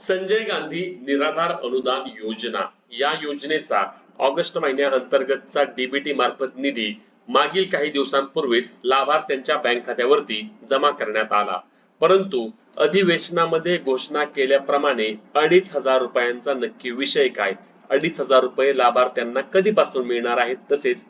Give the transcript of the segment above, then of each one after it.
संजय गांधी निराधार अनुदान योजना. या योजनेचा ऑगस्ट महिन्याअंतर्गतचा डीबीटी मार्फत निधी मागील काही दिवसांपूर्वीच लाभार्थ्यांच्या बँक खात्यावरती जमा करण्यात आला. परंतु अधिवेशनामध्ये घोषणा केल्याप्रमाणे अडीच हजार रुपयांचा नक्की विषय काय? अडीच हजार रुपये लाभार्थ्यांना कधीपासून मिळणार आहेत? तसेच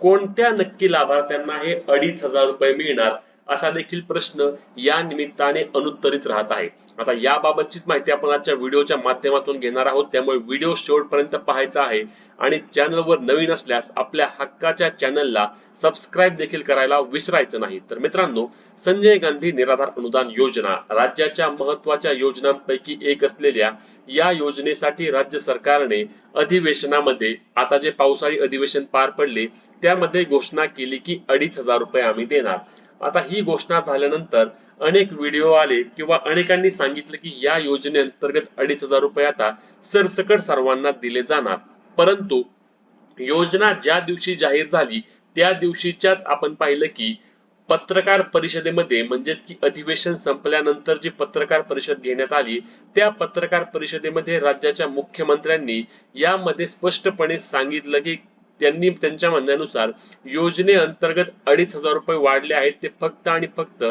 कोणत्या नक्की लाभार्थ्यांना हे अडीच हजार रुपये मिळणार? असा देखील प्रश्न या निमित्ताने अनुत्तरित राहत आहे. आता याबाबतचीच माहिती आपण आजच्या व्हिडिओच्या माध्यमातून घेणार आहोत. त्यामुळे व्हिडिओ शेवटपर्यंत पाहायचा आहे आणि चॅनलवर नवीन असल्यास आपल्या हक्काच्या चॅनलला सबस्क्राईब देखील करायला विसरायचं नाही. तर मित्रांनो संजय गांधी निराधार अनुदान योजना राज्याच्या महत्त्वाच्या योजनांपैकी एक असलेल्या या योजनेसाठी राज्य सरकारने अधिवेशनामध्ये आता जे पावसाळी अधिवेशन पार पडले त्यामध्ये घोषणा केली की अडीच हजार रुपये आम्ही देणार. आता ही घोषणा झाल्यानंतर अनेक व्हिडिओ आले किंवा अनेकांनी सांगितलं की या योजनेअंतर्गत अडीच हजार रुपये आता सरसकट सर्वांना दिले जाणार. परंतु योजना ज्या दिवशी जाहीर झाली त्या दिवशीच्याच आपण पाहिलं की पत्रकार परिषदेमध्ये म्हणजेच की अधिवेशन संपल्यानंतर जी पत्रकार परिषद घेण्यात आली त्या पत्रकार परिषदेमध्ये राज्याच्या मुख्यमंत्र्यांनी यामध्ये स्पष्टपणे सांगितलं की त्यांनी त्यांच्या म्हणण्यानुसार योजनेअंतर्गत अडीच हजार रुपये वाढले आहेत ते फक्त आणि फक्त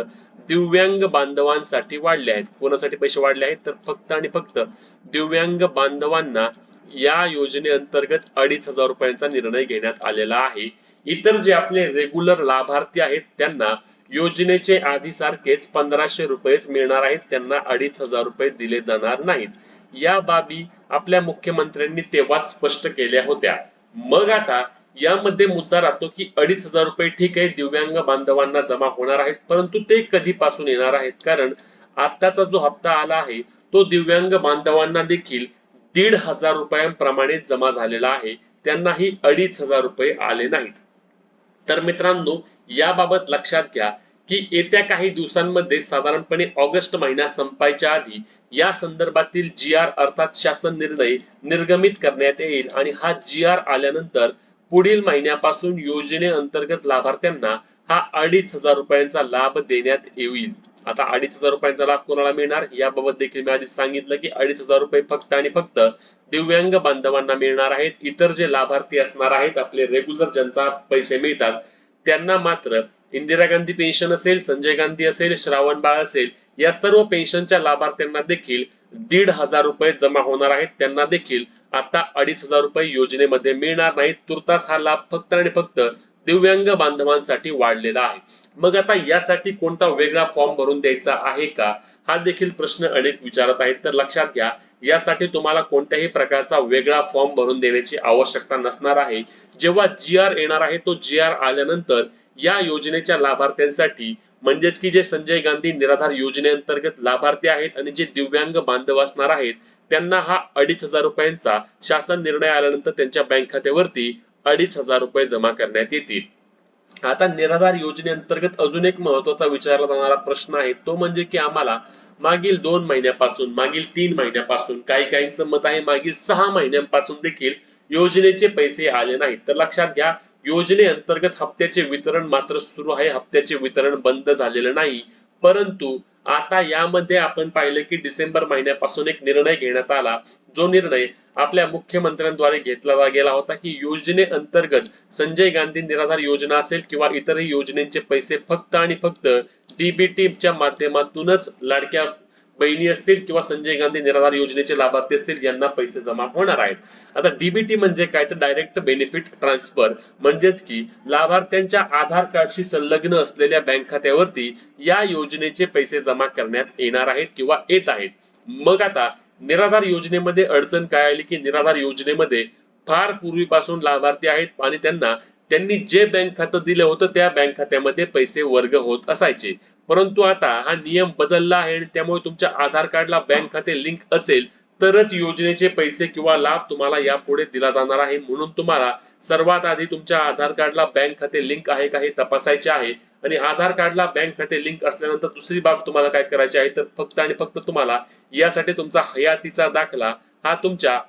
दिव्यांग बांधवांसाठी वाढले आहेत. कोणासाठी पैसे वाढले आहेत? तर फक्त आणि फक्त दिव्यांग बांधवांना या योजनेअंतर्गत अडीच हजार रुपयांचा निर्णय घेण्यात आलेला आहे. इतर जे आपले रेग्युलर लाभार्थी आहेत त्यांना योजनेचे आधी सारखेच पंधराशे रुपयेच मिळणार आहेत. त्यांना अडीच हजार रुपये दिले जाणार नाहीत. या बाबी आपल्या मुख्यमंत्र्यांनी तेव्हाच स्पष्ट केल्या होत्या. मग आता यामध्ये मुद्दा राहतो की अडीच हजार रुपये ठीक आहे दिव्यांग बांधवांना जमा होणार आहेत परंतु ते कधीपासून येणार आहेत? कारण आताचा जो हप्ता आला आहे तो दिव्यांग बांधवांना देखील दीड हजार रुपयांप्रमाणे जमा झालेला आहे. त्यांनाही अडीच हजार रुपये आले नाहीत. तर मित्रांनो याबाबत लक्षात घ्या की येत्या काही दिवसांमध्ये साधारणपणे ऑगस्ट महिना संपायच्या आधी या संदर्भातील जी आर अर्थात शासन निर्णय निर्गमित करण्यात येईल आणि हा जी आर आल्यानंतर पुढील महिन्यापासून योजनेअंतर्गत लाभार्थ्यांना हा अडीच हजार रुपयांचा लाभ देण्यात येईल. आता अडीच हजार रुपयांचा लाभ कोणाला मिळणार? याबाबत देखील मी आधी सांगितलं की अडीच हजार रुपये फक्त आणि फक्त दिव्यांग बांधवांना मिळणार आहेत. इतर जे लाभार्थी असणार आहेत आपले रेग्युलर ज्यांचा पैसे मिळतात त्यांना मात्र इंदिरा गांधी पेन्शन असेल संजय गांधी असेल श्रावण बाळ असेल या सर्व पेन्शनच्या लाभार्थ्यांना देखील दीड हजार रुपये जमा होणार आहेत. त्यांना देखील आता अडीच हजार रुपये योजनेमध्ये मिळणार नाहीत. तुर्तास हा लाभ फक्त आणि फक्त दिव्यांग बांधवांसाठी वाढलेला आहे. मग आता यासाठी कोणता वेगळा फॉर्म भरून द्यायचा आहे का? हा देखील प्रश्न अनेक विचारत आहेत. तर लक्षात घ्या यासाठी तुम्हाला कोणत्याही प्रकारचा वेगळा फॉर्म भरून देण्याची आवश्यकता नसणार आहे. जेव्हा जी आर येणार आहे तो जी आर आल्यानंतर या योजनेच्या लाभार्थ्यांसाठी म्हणजेच की जे संजय गांधी निराधार योजनेअंतर्गत लाभार्थी आहेत आणि जे दिव्यांग बांधव असणार आहेत त्यांना हा अडीच हजार रुपयांचा शासन निर्णय आल्यानंतर त्यांच्या बँक खात्यावरती अडीच हजार रुपये जमा करण्यात येतील. आता निराधार योजनेअंतर्गत अजून एक महत्त्वाचा विचारला जाणारा प्रश्न आहे तो म्हणजे की आम्हाला मागील दोन महिन्यापासून मागील तीन महिन्यापासून काही काहींचं मत आहे मागील सहा महिन्यांपासून देखील योजनेचे पैसे आले नाहीत. तर लक्षात घ्या योजनेअंतर्गत हप्त्याचे वितरण मात्र सुरू आहे हप्त्याचे वितरण बंद झालेलं नाही. परंतु आता यामध्ये आपण पाहिलं की डिसेंबर महिन्यापासून एक निर्णय घेण्यात आला. जो निर्णय आपल्या मुख्यमंत्र्यांद्वारे घेतला गेला होता की योजनेअंतर्गत संजय गांधी निराधार योजना असेल किंवा इतरही योजनेचे पैसे फक्त आणि फक्त डीबीटीच्या माध्यमातूनच लाडक्या बहिणी असतील किंवा संजय गांधी निराधार योजनेचे लाभार्थी असतील यांना पैसे जमा होणार आहेत. आता डीबीटी म्हणजे काय? तर डायरेक्ट बेनिफिट ट्रान्सफर म्हणजेच की लाभार्थ्यांच्या आधार कार्डशी संलग्न असलेल्या बँक खात्यावरती या योजनेचे पैसे जमा करण्यात येणार आहेत किंवा येत आहेत. मग आता निराधार योजनेमध्ये अडचण काय आली की निराधार योजनेमध्ये फार पूर्वीपासून लाभार्थी आहेत आणि त्यांना त्यांनी जे बँक खातं दिलं होतं त्या बँक खात्यामध्ये पैसे वर्ग होत असायचे. परंतु आता हा नियम बदलला आहे आणि त्यामुळे तुमच्या आधार कार्डला बँक खाते लिंक असेल तरच योजनेचे पैसे किंवा लाभ तुम्हाला यापुढे दिला जाणार आहे. म्हणून तुम्हाला सर्वात आधी तुमच्या आधार कार्डला बँक खाते लिंक आहे का हे तपासायचे आहे. आणि आधार कार्डला बँक खाते लिंक असल्यानंतर दुसरी बाब तुम्हाला काय करायची आहे तर फक्त आणि फक्त तुम्हाला यासाठी तुमचा हयातीचा दाखला हा तुमच्या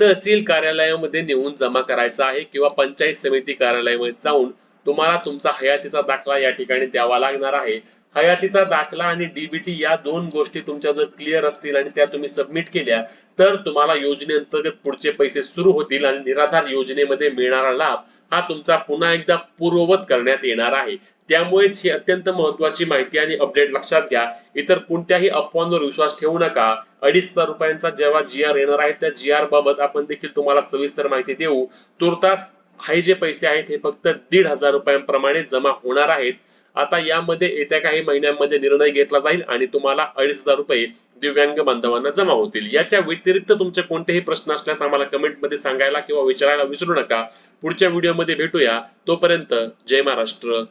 तहसील कार्यालयामध्ये नेऊन जमा करायचा आहे किंवा पंचायत समिती कार्यालयामध्ये जाऊन तुम्हाला तुमचा हयातीचा दाखला या ठिकाणी द्यावा लागणार आहे. हयातीचा दाखला आणि डीबीटी या दोन गोष्टी तुमच्या जर क्लिअर असतील आणि त्या तुम्ही सबमिट केल्या तर तुम्हाला योजनेअंतर्गत पुढचे पैसे सुरू होतील आणि निराधार योजनेमध्ये मिळणारा लाभ हा तुमचा पुन्हा एकदा पूर्ववत करण्यात येणार आहे. त्यामुळेच ही अत्यंत महत्वाची माहिती आणि अपडेट लक्षात घ्या. इतर कोणत्याही अफवांवर विश्वास ठेवू नका. अडीच हजार रुपयांचा जेव्हा जी आर येणार आहे त्या जी आर बाबत आपण देखील तुम्हाला सविस्तर माहिती देऊ. तुर्तास हे जे पैसे आहेत हे फक्त दीड हजार रुपयांप्रमाणे जमा होणार आहेत. आता यामध्ये येत्या काही महिन्यांमध्ये निर्णय घेतला जाईल आणि तुम्हाला अडीच हजार रुपये दिव्यांग बांधवांना जमा होतील. याच्या व्यतिरिक्त तुमचे कोणतेही प्रश्न असल्यास आम्हाला कमेंटमध्ये सांगायला किंवा विचारायला विसरू नका. पुढच्या व्हिडिओमध्ये भेटूया. तोपर्यंत जय महाराष्ट्र.